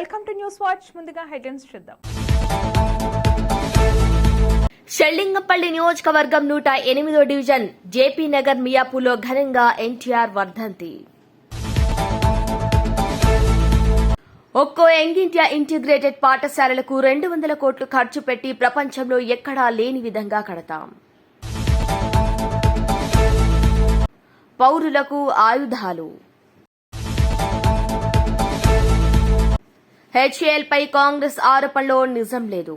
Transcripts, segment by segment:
Welcome to news watch. ముందుగా headlines చూద్దాం. షెల్లింగపల్లి నియోజకవర్గం నూట ఎనిమిదో డివిజన్ జేపీ నగర్ మియాపూర్లో ఘనంగా ఎన్టీఆర్ వర్ధంతి. ఒక్కో యంగ్ ఇండియా ఇంటిగ్రేటెడ్ పాఠశాలలకు రెండు వందల కోట్లు ఖర్చు పెట్టి ప్రపంచంలో ఎక్కడా లేని విధంగా కడతాం. పౌరులకు ఆయుధాలు. హెచ్ఏఎల్ పై కాంగ్రెస్ ఆరోపణలో నిజం లేదు.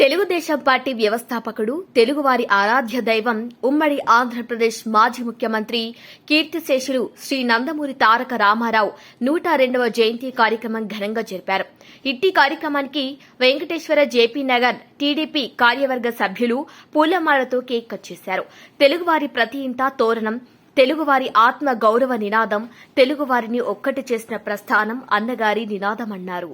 తెలుగుదేశం పార్టీ వ్యవస్థాపకుడు తెలుగువారి ఆరాధ్య దైవం ఉమ్మడి ఆంధ్రప్రదేశ్ మాజీ ముఖ్యమంత్రి కీర్తిశేషులు శ్రీ నందమూరి తారక రామారావు నూట రెండవ జయంతి కార్యక్రమం ఘనంగా జరిపారు. ఇట్టి కార్యక్రమానికి వెంకటేశ్వర జేపీ నగర్ టీడీపీ కార్యవర్గ సభ్యులు పూలమాలతో కేక్ కట్ చేశారు. తెలుగువారి ప్రతి ఇంటా తోరణం తెలుగువారి ఆత్మ గౌరవ నినాదం తెలుగువారిని ఒక్కటి చేసిన ప్రస్థానం అన్నగారి నినాదమన్నారు.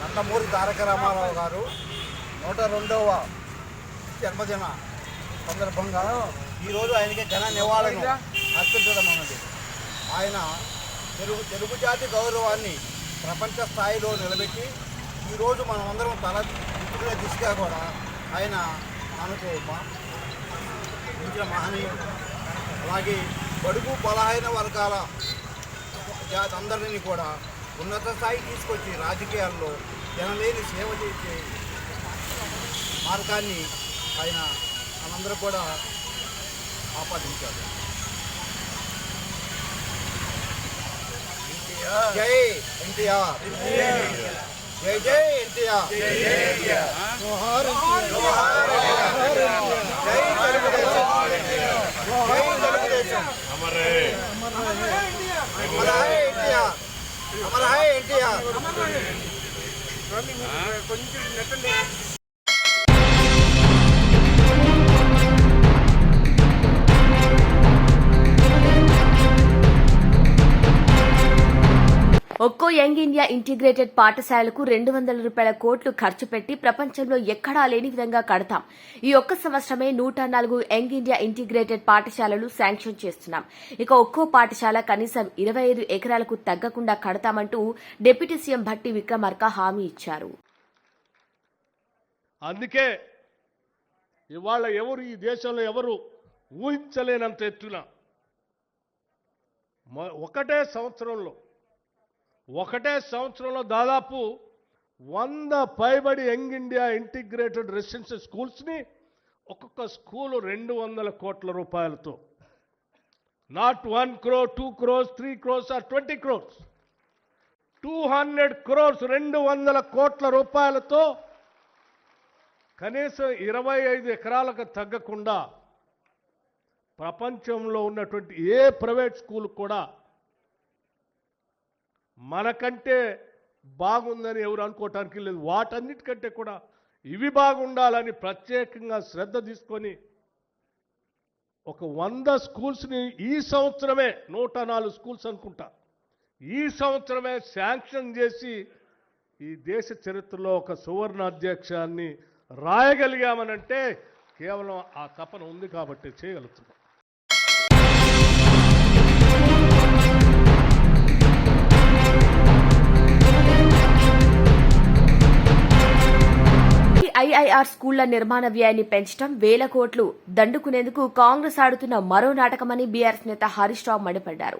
నందమూరి తారక రామారావు గారు నూట రెండవ జన్మదిన సందర్భంగా ఈరోజు ఆయనకి ఘన నివాళులను అర్పించడం అన్నది. ఆయన తెలుగు తెలుగు జాతి గౌరవాన్ని ప్రపంచ స్థాయిలో నిలబెట్టి ఈరోజు మనమందరం తల దిక్కుల దిశగా కూడా ఆయన మనకు మహనీయుడు. అలాగే బడుగు బలహీన వర్గాల జాతి అందరినీ కూడా ఉన్నత స్థాయి తీసుకొచ్చి రాజకీయాల్లో జనలేని సేవ చేసే మార్గాన్ని ఆయన మనందరూ కూడా ఆపాదించారు. జై ఎన్టీఆర్. జై జై ఎన్టీఆర్. జోహార్ జై తెలుగుదేశం. జై తెలుగుదేశం. అమర్ హై ఎన్టీఆర్. అమర్ ఎన్టీఆర్. ఒక్కో యంగ్ ఇండియా ఇంటిగ్రేటెడ్ పాఠశాలకు రెండు వందల రూపాయల కోట్లు ఖర్చు పెట్టి ప్రపంచంలో ఎక్కడా లేని విధంగా కడతాం. ఈ ఒక్క సంవత్సరమే నూట నాలుగు యంగ్ ఇండియా ఇంటిగ్రేటెడ్ పాఠశాలలు శాంక్షన్ చేస్తున్నాం. ఇక ఒక్కో పాఠశాల కనీసం ఇరవై ఐదు ఎకరాలకు తగ్గకుండా కడతామంటూ డిప్యూటీ సీఎం భట్టి విక్రమార్క హామీ ఇచ్చారు. అందుకే ఇవాళ ఎవరు ఈ దేశంలో ఎవరు ఊహించలేనంత ఎత్తున ఒకటే సంవత్సరంలో ఒకటే సంవత్సరంలో దాదాపు వంద పైబడి యంగ్ ఇండియా ఇంటిగ్రేటెడ్ రెసిడెన్షియల్ స్కూల్స్ని ఒక్కొక్క స్కూలు రెండు వందల కోట్ల రూపాయలతో. Not one crore two crores three crores or twenty crores. Two hundred crores రెండు వందల కోట్ల రూపాయలతో కనీసం ఇరవై ఐదు ఎకరాలకు తగ్గకుండా ప్రపంచంలో ఉన్నటువంటి ఏ ప్రైవేట్ స్కూల్ కూడా మనకంటే బాగుందని ఎవరు అనుకోవటానికి లేదు. వాటన్నిటికంటే కూడా ఇవి బాగుండాలని ప్రత్యేకంగా శ్రద్ధ తీసుకొని ఒక వంద స్కూల్స్ని ఈ సంవత్సరమే నూట నాలుగు స్కూల్స్ అనుకుంటా ఈ సంవత్సరమే శాంక్షన్ చేసి ఈ దేశ చరిత్రలో ఒక సువర్ణ అధ్యక్షాన్ని రాయగలిగామనంటే కేవలం ఆ తపన ఉంది కాబట్టి చేయగలుగుతున్నాం. ఐఐఆర్ స్కూళ్ళ నిర్మాణ వ్యయాన్ని పెంచడం వేల కోట్లు దండుకునేందుకు కాంగ్రెస్ ఆడుతున్న మరో నాటకమని బీఆర్ఎస్ నేత హరీష్ రావు మండిపడ్డారు.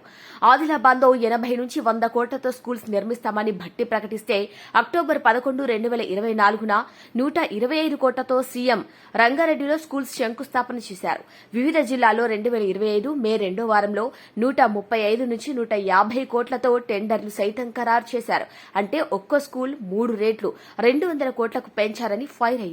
ఆదిలాబాద్లో ఎనభై నుంచి వంద కోట్లతో స్కూల్స్ నిర్మిస్తామని భట్టి ప్రకటిస్తే అక్టోబర్ పదకొండు రెండు వేల ఇరవై నాలుగున నూట ఇరవై ఐదు కోట్లతో సీఎం రంగారెడ్డిలో స్కూల్స్ శంకుస్థాపన చేశారు. వివిధ జిల్లాల్లో రెండు వేల ఇరవై ఐదు మే రెండో వారంలో నూట ముప్పై ఐదు నుంచి నూట యాభై కోట్లతో టెండర్లు సైతం ఖరారు చేశారు. అంటే ఒక్కో స్కూల్ మూడు రేట్లు రెండు వందల కోట్లకు పెంచారని ఫైర్ అయ్యారు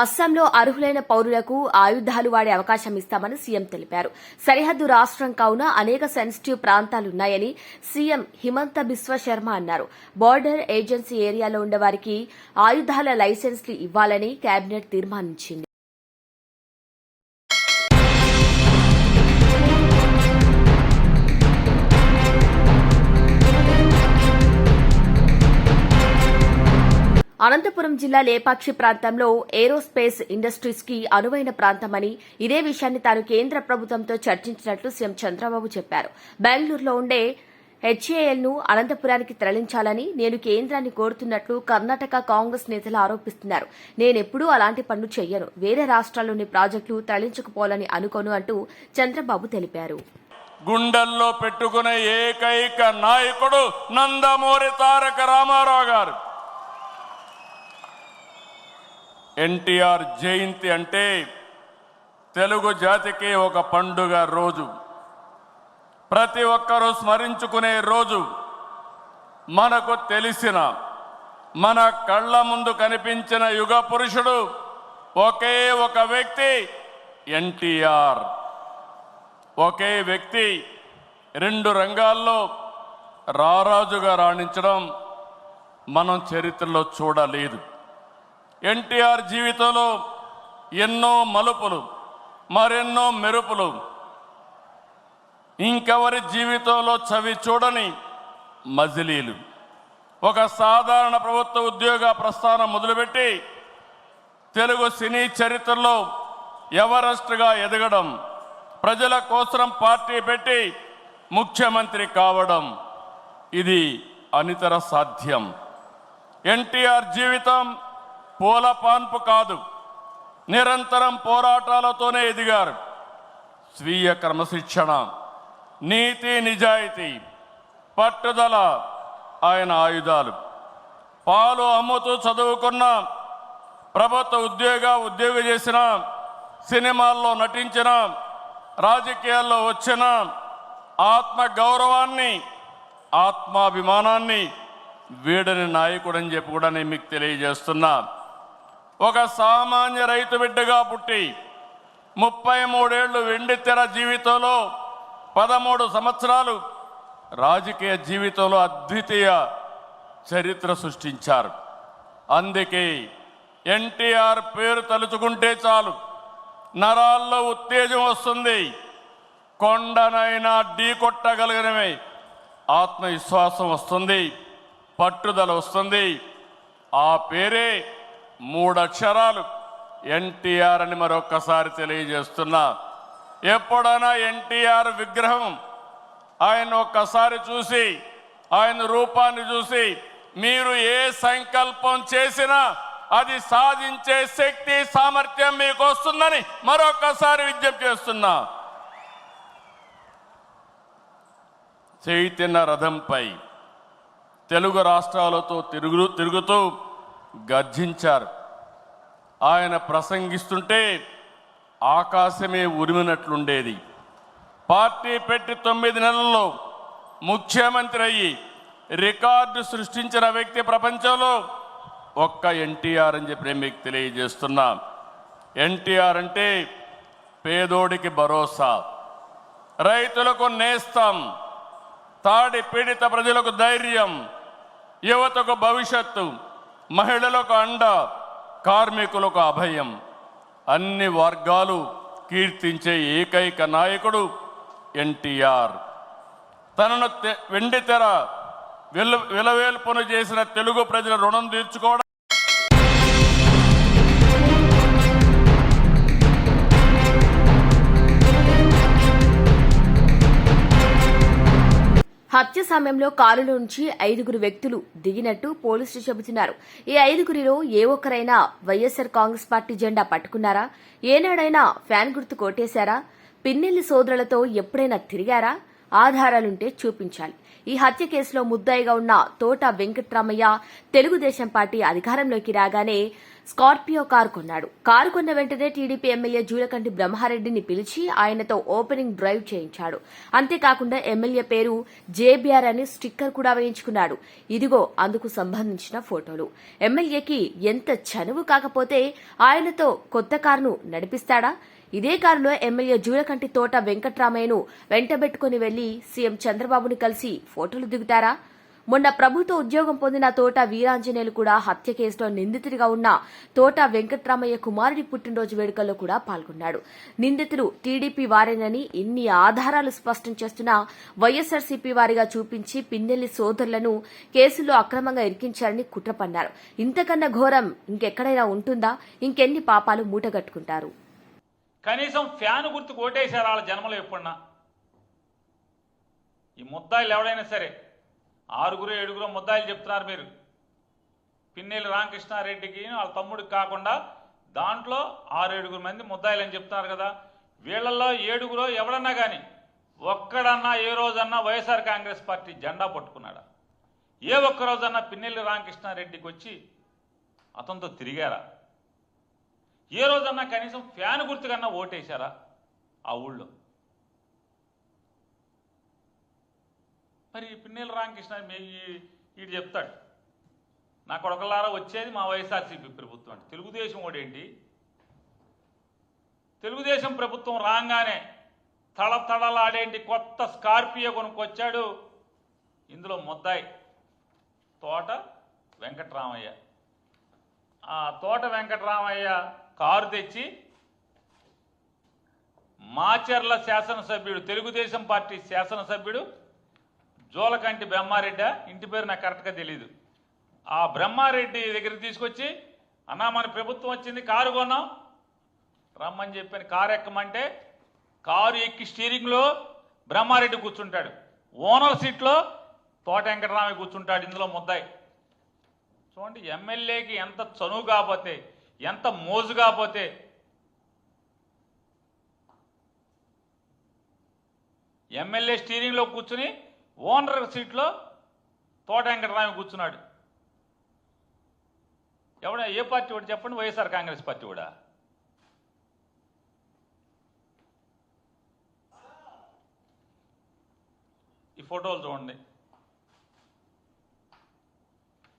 అస్సాంలో అర్హులైన పౌరులకు ఆయుధాలు వాడే అవకాశం ఇస్తామని సీఎం తెలిపారు. సరిహద్దు రాష్ట్రం కావున అనేక సెన్సిటివ్ ప్రాంతాలున్నాయని సీఎం హిమంత బిశ్వ శర్మ అన్నారు. బార్డర్ ఏజెన్సీ ఏరియాలో ఉండేవారికి ఆయుధాల లైసెన్స్లు ఇవ్వాలని కేబినెట్ తీర్మానించింది. అనంతపురం జిల్లా లేపాక్షి ప్రాంతంలో ఏరోస్పేస్ ఇండస్ట్రీస్కి అనువైన ప్రాంతమని ఇదే విషయాన్ని తాను కేంద్ర ప్రభుత్వంతో చర్చించినట్లు సీఎం చంద్రబాబు చెప్పారు. బెంగళూరులో ఉండే హెచ్ఏఎల్ను అనంతపురానికి తరలించాలని నేను కేంద్రాన్ని కోరుతున్నట్లు కర్ణాటక కాంగ్రెస్ నేతలు ఆరోపిస్తున్నారు. నేనెప్పుడూ అలాంటి పనులు చెయ్యను. వేరే రాష్ట్రాల్లోని ప్రాజెక్టులు తరలించకపోవాలని అనుకోను అంటూ చంద్రబాబు తెలిపారు. గుండెల్లో పెట్టుకునే ఏకైక నాయకుడు నందమూరి తారక రామారావు గారు. ఎన్టీఆర్ జయంతి అంటే తెలుగు జాతికి ఒక పండుగ రోజు. ప్రతి ఒక్కరూ స్మరించుకునే రోజు. మనకు తెలిసిన మన కళ్ళ ముందు కనిపించిన యుగ పురుషుడు ఒకే ఒక వ్యక్తి ఎన్టీఆర్. ఒకే వ్యక్తి రెండు రంగాల్లో రారాజుగా రాణించడం మనం చరిత్రలో చూడలేదు. ఎన్టీఆర్ జీవితంలో ఎన్నో మలుపులు మరెన్నో మెరుపులు. ఇంకెవరి జీవితంలో చవి చూడని మజిలీలు. ఒక సాధారణ ప్రభుత్వ ఉద్యోగ ప్రస్థానం మొదలుపెట్టి తెలుగు సినీ చరిత్రలో ఎవరెస్ట్గా ఎదగడం ప్రజల కోసం పార్టీ పెట్టి ముఖ్యమంత్రి కావడం ఇది అనితర సాధ్యం. ఎన్టీఆర్ జీవితం పూల పాన్పు కాదు నిరంతరం పోరాటాలతోనే ఎదిగారు. స్వీయ క్రమశిక్షణ నీతి నిజాయితీ పట్టుదల ఆయన ఆయుధాలు. పాలు అమ్ముతూ చదువుకున్న ప్రభుత్వ ఉద్యోగ ఉద్యోగ చేసిన సినిమాల్లో నటించిన రాజకీయాల్లో వచ్చిన ఆత్మ గౌరవాన్ని ఆత్మాభిమానాన్ని వీడని నాయకుడని చెప్పి కూడా నేను మీకు తెలియజేస్తున్నా. ఒక సామాన్య రైతు బిడ్డగా పుట్టి ముప్పై మూడేళ్ళు వెండి తెర జీవితంలో పదమూడు సంవత్సరాలు రాజకీయ జీవితంలో అద్వితీయ చరిత్ర సృష్టించారు. అందుకే ఎన్టీఆర్ పేరు తలుచుకుంటే చాలు. నరాల్లో ఉత్తేజం వస్తుంది. కొండనైనా ఢీ కొట్టగలిగినవి ఆత్మవిశ్వాసం వస్తుంది. పట్టుదల వస్తుంది. ఆ పేరే మూడక్షరాలు. ఎన్టీఆర్ అని మరొక్కసారి తెలియజేస్తున్నా. ఎప్పుడైనా ఎన్టీఆర్ విగ్రహం ఆయన ఒక్కసారి చూసి ఆయన రూపాన్ని చూసి మీరు ఏ సంకల్పం చేసినా అది సాధించే శక్తి సామర్థ్యం మీకు వస్తుందని మరొకసారి విజ్ఞప్తి చేస్తున్నా. చైతన్య రథంపై తెలుగు రాష్ట్రాలతో తిరుగు తిరుగుతూ గర్జించారు. ఆయన ప్రసంగిస్తుంటే ఆకాశమే ఉరిమినట్లుండేది. పార్టీ పెట్టి తొమ్మిది నెలల్లో ముఖ్యమంత్రి అయ్యి రికార్డు సృష్టించిన వ్యక్తి ప్రపంచంలో ఒక్క ఎన్టీఆర్ అని చెప్పి నేను మీకు తెలియజేస్తున్నా. ఎన్టీఆర్ అంటే పేదోడికి భరోసా రైతులకు నేస్తం తాడి పీడిత ప్రజలకు ధైర్యం యువతకు భవిష్యత్తు మహిళలకు అండ కార్మికులకు అభయం. అన్ని వర్గాలు కీర్తించే ఏకైక నాయకుడు ఎన్టీఆర్. తనను తె- విల విలవేల్పును చేసిన తెలుగు ప్రజల రుణం తీర్చుకోవడం హత్య సమయంలో కారులో నుంచి ఐదుగురు వ్యక్తులు దిగినట్టు పోలీసులు చెబుతున్నారు. ఈ ఐదుగురిలో ఏ ఒక్కరైనా వైఎస్సార్ కాంగ్రెస్ పార్టీ జెండా పట్టుకున్నారా? ఏనాడైనా ఫ్యాన్ గుర్తు కొట్టేశారా? పిన్నెల్లి సోదరులతో ఎప్పుడైనా తిరిగారా? ఆధారాలుంటే చూపించాలి. ఈ హత్య కేసులో ముద్దాయిగా ఉన్న తోట వెంకట్రామయ్య తెలుగుదేశం పార్టీ అధికారంలోకి రాగానే స్కార్పియో కారు కొన్నాడు. కారు కొన్న వెంటనే టీడీపీ ఎమ్మెల్యే జూలకంటి బ్రహ్మారెడ్డిని పిలిచి ఆయనతో ఓపెనింగ్ డ్రైవ్ చేయించాడు. అంతేకాకుండా ఎమ్మెల్యే పేరు జేబీఆర్ అని స్టిక్కర్ కూడా వేయించుకున్నాడు. ఇదిగో అందుకు సంబంధించిన ఫోటోలు. ఎమ్మెల్యేకి ఎంత చనువు కాకపోతే ఆయనతో కొత్త కారును నడిపిస్తాడా? ఇదే కారులో ఎమ్మెల్యే జూలకంటి తోట వెంకట్రామయ్యను వెంటబెట్టుకుని వెళ్ళి సీఎం చంద్రబాబుని కలిసి ఫోటోలు దిగుతారా? మొన్న ప్రభుత్వ ఉద్యోగం పొందిన తోట వీరాంజనేయులు కూడా హత్య కేసులో నిందితుడిగా ఉన్న తోట వెంకట్రామయ్య కుమారుడి పుట్టినరోజు వేడుకల్లో కూడా పాల్గొన్నాడు. నిందితులు టీడీపీ వారేనని ఇన్ని ఆధారాలు స్పష్టం చేస్తున్నా వైఎస్ఆర్సీపీ వారిగా చూపించి పిన్నెల్లి సోదరులను కేసులో అక్రమంగా ఇరికించారని కుట్రపన్నారు. ఇంతకన్నా ఘోరం ఇంకెక్కడైనా ఉంటుందా? ఇంకెన్ని పాపాలు మూటగట్టుకుంటారు? కనీసం ఫ్యాన్ గుర్తు కొట్టేశారు వాళ్ళ జన్మలో ఎప్పుడన్నా? ఈ ముద్దాయిలు ఎవడైనా సరే ఆరుగురు ఏడుగురు ముద్దాయిలు చెప్తున్నారు మీరు. పిన్నెల్లి రామకృష్ణారెడ్డికి వాళ్ళ తమ్ముడికి కాకుండా దాంట్లో ఆరు ఏడుగురు మంది ముద్దాయిలు అని చెప్తున్నారు కదా. వీళ్ళల్లో ఏడుగురు ఎవడన్నా కానీ ఒక్కడన్నా ఏ రోజన్నా వైఎస్ఆర్ కాంగ్రెస్ పార్టీ జెండా పట్టుకున్నాడా? ఏ ఒక్క రోజన్నా పిన్నెల్లి రామకృష్ణారెడ్డికి వచ్చి అతనితో తిరిగారా? ఏ రోజన్నా కనీసం ఫ్యాన్ గుర్తుకన్నా ఓటేశారా? ఆ ఊళ్ళో. మరి పిన్నెల రామకృష్ణ వీడు చెప్తాడు నా కొడకలారా వచ్చేది మా వైఎస్ఆర్సీపీ ప్రభుత్వం అంటే. తెలుగుదేశం ఓడేంటి? తెలుగుదేశం ప్రభుత్వం రాగానే తళతళలాడేంటి కొత్త స్కార్పియో కొనుక్కొచ్చాడు? ఇందులో ముద్దాయి తోట వెంకట్రామయ్య. ఆ తోట వెంకటరామయ్య కారు తెచ్చి మాచర్ల శాసనసభ్యుడు తెలుగుదేశం పార్టీ శాసనసభ్యుడు జోలకంటి బ్రహ్మారెడ్డి. ఇంటి పేరు నాకు కరెక్ట్గా తెలియదు ఆ బ్రహ్మారెడ్డి దగ్గర తీసుకొచ్చి అన్నా మన ప్రభుత్వం వచ్చింది కారు కొన్నాం. రమ్మని చెప్పాను. కారు ఎక్కమంటే కారు ఎక్కి స్టీరింగ్లో బ్రహ్మారెడ్డి కూర్చుంటాడు. ఓనర్ సీట్లో తోట వెంకటరామయ్య కూర్చుంటాడు. ఇందులో ముద్దాయి. చూడండి ఎమ్మెల్యేకి ఎంత చనువు కాకపోతే ఎంత మోజు కాకపోతే ఎమ్మెల్యే స్టీరింగ్లో కూర్చుని ఓనర్ సీట్లో తోట వెంకటరామి కూర్చున్నాడు. ఎవడ ఏ పార్టీ కూడా చెప్పండి వైఎస్ఆర్ కాంగ్రెస్ పార్టీ కూడా ఈ ఫోటోలు చూడండి.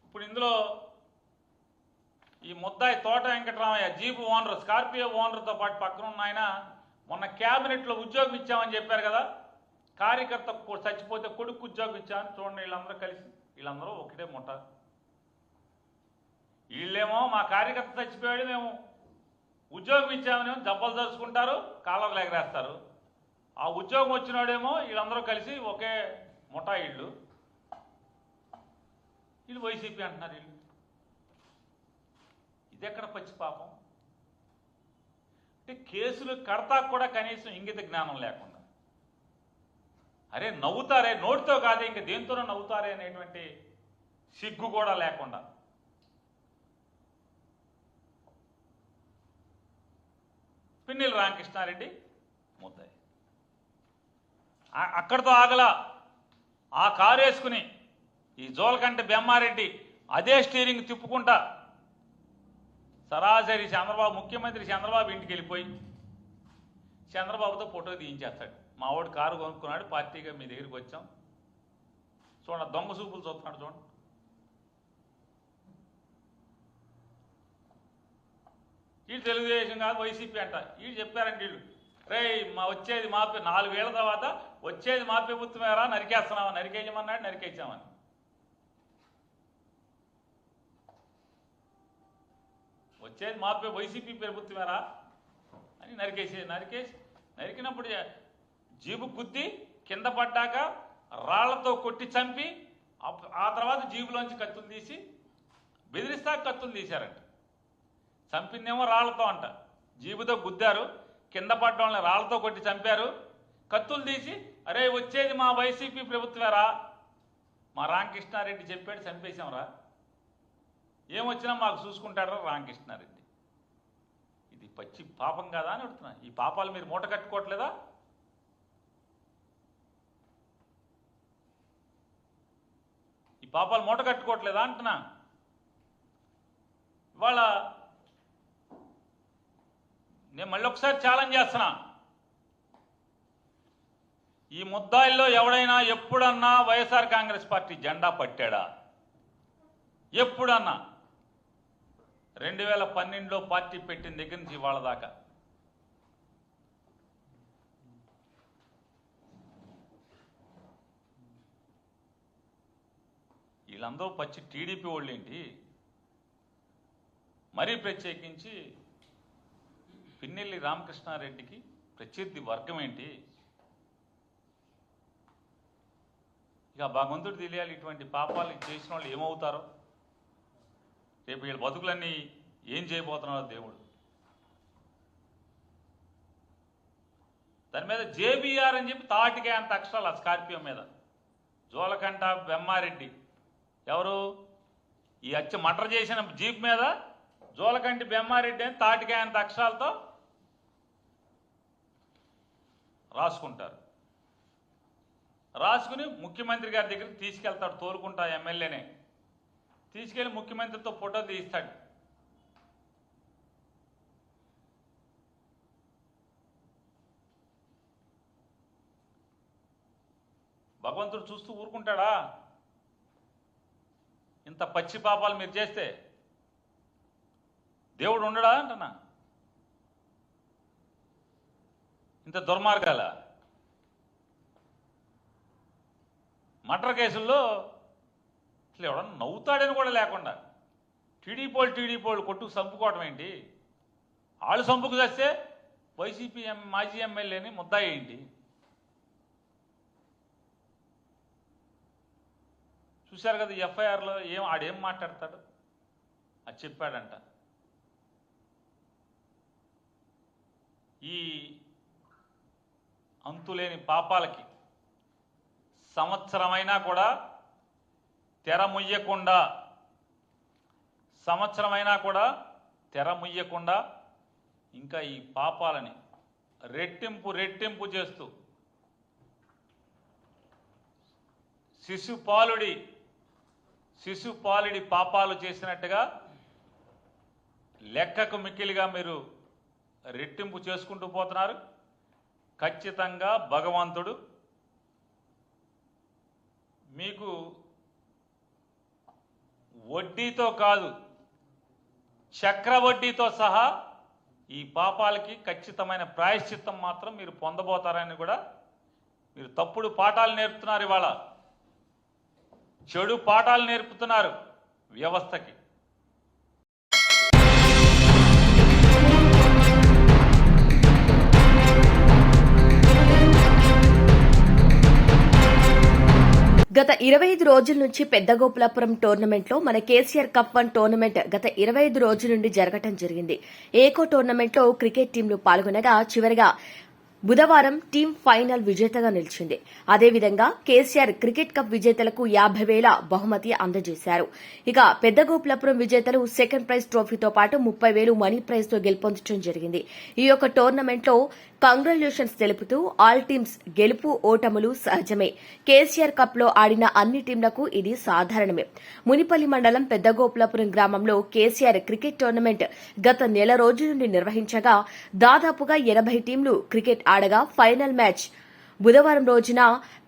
ఇప్పుడు ఇందులో ఈ ముద్దాయి Thota Venkataramaiah jeep owner Scorpio ఓనర్తో పాటు పక్కన ఉన్న ఆయన మొన్న క్యాబినెట్లో ఉద్యోగం ఇచ్చామని చెప్పారు కదా కార్యకర్త చచ్చిపోతే కొడుకు ఉద్యోగం ఇచ్చామని చూడండి వీళ్ళందరూ కలిసి వీళ్ళందరూ ఒకటే ముఠ వీళ్ళేమో మా కార్యకర్త చచ్చిపోయాడు మేము ఉద్యోగం ఇచ్చామని దెబ్బలు దరుచుకుంటారు కాళ్ళకు ఎగరేస్తారు ఆ ఉద్యోగం వచ్చినాడేమో వీళ్ళందరూ కలిసి ఒకే ముఠా వీళ్ళు. వీళ్ళు వైసీపీ అంటున్నారు వీళ్ళు. ఇది ఎక్కడ పచ్చి పాపం? అంటే కేసులు కడతా కూడా కనీసం ఇంగిత జ్ఞానం లేకుండా. అరే నవ్వుతారే నోటితో కాదే ఇంక దేంతోనో నవ్వుతారే అనేటువంటి సిగ్గు కూడా లేకుండా. పిన్నెల రామకృష్ణారెడ్డి ముద్దాయి. అక్కడితో ఆగల. ఆ కారు వేసుకుని ఈ జోలకంటి బెమ్మారెడ్డి అదే స్టీరింగ్ తిప్పుకుంటా సరాసరి చంద్రబాబు ముఖ్యమంత్రి చంద్రబాబు ఇంటికి వెళ్ళిపోయి చంద్రబాబుతో ఫోటో తీయించేస్తాడు. మా వాడు కారు కొనుక్కున్నాడు పార్టీగా మీ దగ్గరికి వచ్చాం. చూడండి దొంగ చూపులు చూస్తున్నాడు చూడండి. వీళ్ళు తెలుగుదేశం కాదు వైసీపీ అంట. వీళ్ళు చెప్పారండి వీళ్ళు రే మా వచ్చేది మా నాలుగేళ్ళ తర్వాత వచ్చేది మా ప్రభుత్వమేరా నరికేస్తున్నామా నరికేయమన్నాడు నరికేసామని వచ్చేది మాపే వైసీపీ వైసీపీ ప్రభుత్వమేరా అని నరికేసి నరికేసి నరికినప్పుడు జీబు గుద్ది కింద పడ్డాక రాళ్ళతో కొట్టి చంపి ఆ తర్వాత జీబులోంచి కత్తులు తీసి బెదిరిస్తా కత్తులు తీశారంట. చంపిందేమో రాళ్ళతో అంట. జీబుతో గుద్దారు. కింద పడ్డ వాళ్ళని రాళ్ళతో కొట్టి చంపారు. కత్తులు తీసి అరే వచ్చేది మా వైసీపీ ప్రభుత్వమేరా మా రామకృష్ణారెడ్డి చెప్పాడు చంపేశాంరా. ఏమొచ్చినా మాకు చూసుకుంటాడరా రామకృష్ణారెడ్డి. ఇది పచ్చి పాపం కాదా అని అడుగుతున్నా. ఈ పాపాలు మీరు మూట కట్టుకోవట్లేదా? ఈ పాపాలు మూట కట్టుకోవట్లేదా అంటున్నా. ఇవాళ నేను మళ్ళీ ఒకసారి ఛాలెంజ్ చేస్తున్నా. ఈ ముద్దాయిల్లో ఎవడైనా ఎప్పుడన్నా వైఎస్ఆర్ కాంగ్రెస్ పార్టీ జెండా పట్టాడా? ఎప్పుడన్నా. రెండు వేల పన్నెండులో పార్టీ పెట్టిన దగ్గర నుంచి ఇవాళ దాకా. వీళ్ళందరూ పచ్చి టీడీపీ వాళ్ళు ఏంటి? మరీ ప్రత్యేకించి పిన్నెల్లి రామకృష్ణారెడ్డికి ప్రత్యర్థి వర్గం ఏంటి? ఇక భగవంతుడు తెలియాలి ఇటువంటి పాపాలు చేసిన వాళ్ళు ఏమవుతారో. రేపు వీళ్ళ బతుకులన్నీ ఏం చేయబోతున్నారో దేవుడు. దాని మీద జేబీఆర్ అని చెప్పి తాటికే అంత అక్షరాలు ఆ స్కార్పియో మీద. జోలకంట బెమ్మారెడ్డి ఎవరు? ఈ అచ్చ మటర్ చేసిన జీప్ మీద జోలకంటి బెమ్మారెడ్డి అని తాటికే అంత అక్షరాలతో రాసుకుంటారు. రాసుకుని ముఖ్యమంత్రి గారి దగ్గరికి తీసుకెళ్తాడు తోలుకుంటా ఎమ్మెల్యేనే. తీసుకెళ్ళి ముఖ్యమంత్రితో ఫోటో తీస్తాడు. భగవంతుడు చూస్తూ ఊరుకుంటాడా? ఇంత పచ్చి పాపాలు మీరు చేస్తే దేవుడు ఉండడా అంటనా ఇంత దుర్మార్గాల? మటర్ కేసుల్లో అసలు ఎవడన్నా నవ్వుతాడని కూడా లేకుండా టీడీపోళ్ళు టీడీపోళ్ళు కొట్టుకు చంపుకోవడం ఏంటి? వాళ్ళు చంపుకు చేస్తే వైసీపీ ఎం మాజీ ఎమ్మెల్యేని ముద్దాయి ఏంటి చూశారు కదా ఎఫ్ఐఆర్లో ఏం ఆడేం మాట్లాడతాడు? అది చెప్పాడంట. ఈ అంతులేని పాపాలకి సంవత్సరమైనా కూడా తెర ముయ్యకుండా సంవత్సరమైనా కూడా తెర ముయ్యకుండా ఇంకా ఈ పాపాలని రెట్టింపు రెట్టింపు చేస్తూ శిశుపాలుడి శిశుపాలుడి పాపాలు చేసినట్టుగా లెక్కకు మిక్కిలిగా మీరు రెట్టింపు చేసుకుంటూ పోతున్నారు. ఖచ్చితంగా భగవంతుడు మీకు వడ్డీతో కాదు చక్రవడ్డీతో సహా ఈ పాపాలకి ఖచ్చితమైన ప్రాయశ్చిత్తం మాత్రం మీరు పొందబోతారని కూడా మీరు తప్పుడు పాఠాలు నేర్పుతున్నారు ఇవాళ. చెడు పాఠాలు నేర్పుతున్నారు వ్యవస్థకి. గత ఇరవై ఐదు రోజుల నుంచి పెద్దగోపులాపురం టోర్నమెంట్లో మన కేసీఆర్ కప్ వన్ టోర్నమెంట్ గత ఇరవై ఐదు రోజుల నుండి జరగటం జరిగింది. ఏకో టోర్నమెంట్లో క్రికెట్ టీంలు పాల్గొనగా చివరిగా బుధవారం టీం ఫైనల్ విజేతగా నిలిచింది. అదేవిధంగా కేసీఆర్ క్రికెట్ కప్ విజేతలకు యాభై వేల బహుమతి అందజేశారు. ఇక పెద్దగోపులపురం విజేతలు సెకండ్ ప్రైజ్ ట్రోఫీతో పాటు ముప్పై వేలు మనీ ప్రైజ్తో గెలుపొందడం జరిగింది. ఈ యొక్క టోర్నమెంట్ కంగ్రాచులేషన్స్ తెలుపుతూ ఆల్ టీమ్స్ గెలుపు ఓటములు సహజమే. కేసీఆర్ కప్లో ఆడిన అన్ని టీంలకు ఇది సాధారణమే. మునిపల్లి మండలం పెద్దగోపులపురం గ్రామంలో కేసీఆర్ క్రికెట్ టోర్నమెంట్ గత నెల రోజుల నుండి నిర్వహించగా దాదాపుగా ఎనభై టీంలు క్రికెట్ ఆడగా ఫైనల్ మ్యాచ్ బుధవారం రోజున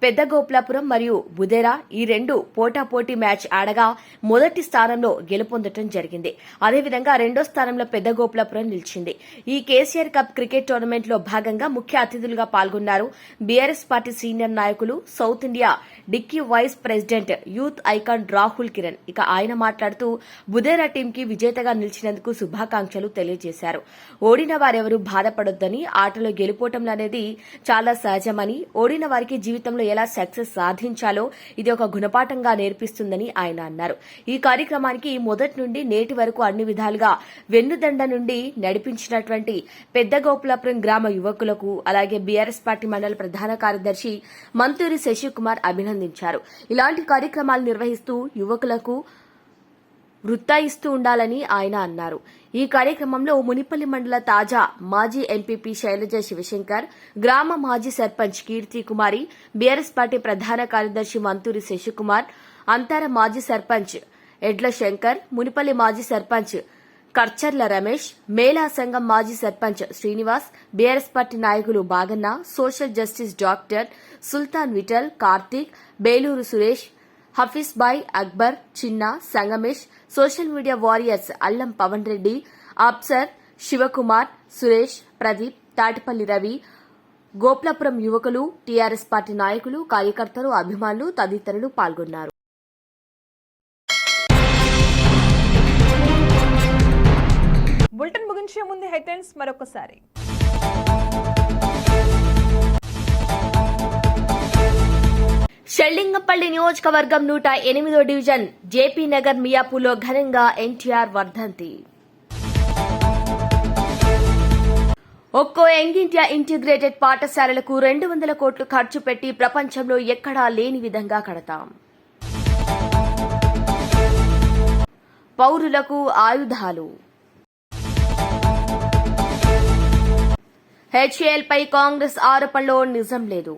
పెద్దగోపులాపురం మరియు బుదేరా ఈ రెండు పోటాపోటీ మ్యాచ్ ఆడగా మొదటి స్థానంలో గెలుపొందడం జరిగింది. అదేవిధంగా రెండో స్థానంలో పెద్దగోపులాపురం నిలిచింది. ఈ కేసీఆర్ కప్ క్రికెట్ టోర్నమెంట్లో భాగంగా ముఖ్య అతిథులుగా పాల్గొన్నారు బీఆర్ఎస్ పార్టీ సీనియర్ నాయకులు South India DICCI vice president youth icon Rahul Kiran. ఇక ఆయన మాట్లాడుతూ బుదేరా టీంకి విజేతగా నిలిచినందుకు శుభాకాంక్షలు తెలియజేశారు. ఓడిన వారెవరూ బాధపడొద్దని ఆటలో గెలుపోవటం అనేది చాలా సహజమని ఓడిన వారికి జీవితంలో ఎలా సక్సెస్ సాధించాలో ఇది ఒక గుణపాఠంగా నేర్పిస్తుందని ఆయన అన్నారు. ఈ కార్యక్రమానికి మొదటి నుండి నేటి వరకు అన్ని విధాలుగా వెన్నుదండ నుండి నడిపించినటువంటి పెద్దగోపులాపురం గ్రామ యువకులకు అలాగే బీఆర్ఎస్ పార్టీ మండల ప్రధాన కార్యదర్శి మంతూరి శశికుమార్ అభినందించారు. ఇలాంటి కార్యక్రమాలు నిర్వహిస్తూ యువకులకు వృత్తాయిస్తూ ఉండాలని ఆయన అన్నారు. ఈ కార్యక్రమంలో మునిపల్లి మండల తాజా మాజీ ఎంపీపీ శైలజ శివశంకర్ గ్రామ మాజీ సర్పంచ్ కీర్తి కుమారి బీఆర్ఎస్ పార్టీ ప్రధాన కార్యదర్శి మంతూరి శశికుమార్ అంతర మాజీ సర్పంచ్ ఎడ్ల శంకర్ మునిపల్లి మాజీ సర్పంచ్ కర్చర్ల రమేష్ మేళా సంఘం మాజీ సర్పంచ్ శ్రీనివాస్ బీఆర్ఎస్ పార్టీ నాయకులు Baganna social justice doctor Sultan Vittal Karthik Beluru Suresh Hafeez bhai Akbar చిన్న Sangamesh social media warriors Allam Pavan Reddy అప్సర్ శివకుమార్ సురేష్ ప్రదీప్ తాటిపల్లి రవి గోప్లాపురం యువకులు టీఆర్ఎస్ పార్టీ నాయకులు కార్యకర్తలు అభిమానులు తదితరులు పాల్గొన్నారు. బులెటిన్ ముగించే ముందు హెడ్లైన్స్ మరొకసారి. షెల్లింగపల్లి నియోజకవర్గం నూట ఎనిమిదో డివిజన్ జేపీ నగర్ మియాపూర్లో ఘనంగా ఎన్టీఆర్ వర్ధంతి. ఒక్కో యంగ్ ఇంటిగ్రేటెడ్ పాఠశాలలకు రెండు వందల కోట్లు ఖర్చు పెట్టి ప్రపంచంలో ఎక్కడా లేని విధంగా కడతాం. పౌరులకు ఆయుధాలు. హెచ్ఏఎల్ పై కాంగ్రెస్ ఆరోపణలో నిజం లేదు.